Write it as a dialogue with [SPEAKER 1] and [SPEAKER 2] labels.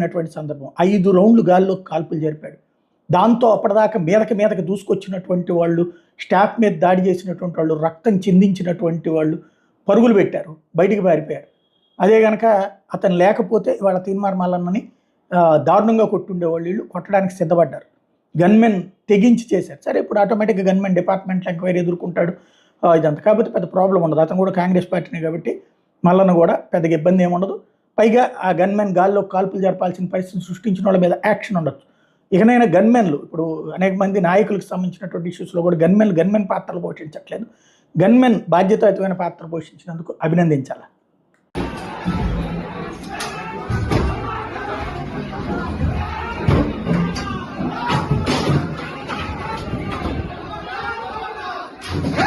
[SPEAKER 1] అయినటువంటి సందర్భం. ఐదు రౌండ్లు గాల్లో కాల్పులు జరిపాడు. దాంతో అప్పటిదాకా మీదకి మీదకి దూసుకొచ్చినటువంటి వాళ్ళు స్టాఫ్ మీద దాడి చేసినటువంటి వాళ్ళు రక్తం చిందించినటువంటి వాళ్ళు పరుగులు పెట్టారు బయటికి పారిపోయారు. అదే కనుక అతను లేకపోతే వాళ్ళ తీన్మార్ మల్లన్నని దారుణంగా కొట్టుండేవాళ్ళు వీళ్ళు కొట్టడానికి సిద్ధపడ్డారు. గన్మెన్ తెగించి చేశారు. సరే ఇప్పుడు ఆటోమేటిక్గా గన్మెన్ డిపార్ట్మెంట్లో ఎంక్వైరీ ఎదుర్కొంటాడు. ఇదంతా కాకపోతే పెద్ద ప్రాబ్లం ఉండదు. అతను కూడా కాంగ్రెస్ పార్టీనే కాబట్టి మల్లన్న కూడా పెద్దగా ఇబ్బంది ఏమి ఉండదు పైగా ఆ గన్మెన్ గాల్లో కాల్పులు జరపాల్సిన పరిస్థితిని సృష్టించిన వాళ్ళ మీద యాక్షన్ ఉండొచ్చు ఇకనైనా గన్మెన్లు ఇప్పుడు అనేక మంది నాయకులకు సంబంధించినటువంటి ఇష్యూస్లో కూడా గన్మెన్లు గన్మెన్ పాత్రలు పోషించట్లేదు గన్మెన్ బాధ్యతాయుతమైన పాత్ర పోషించినందుకు అభినందించాలి Hey!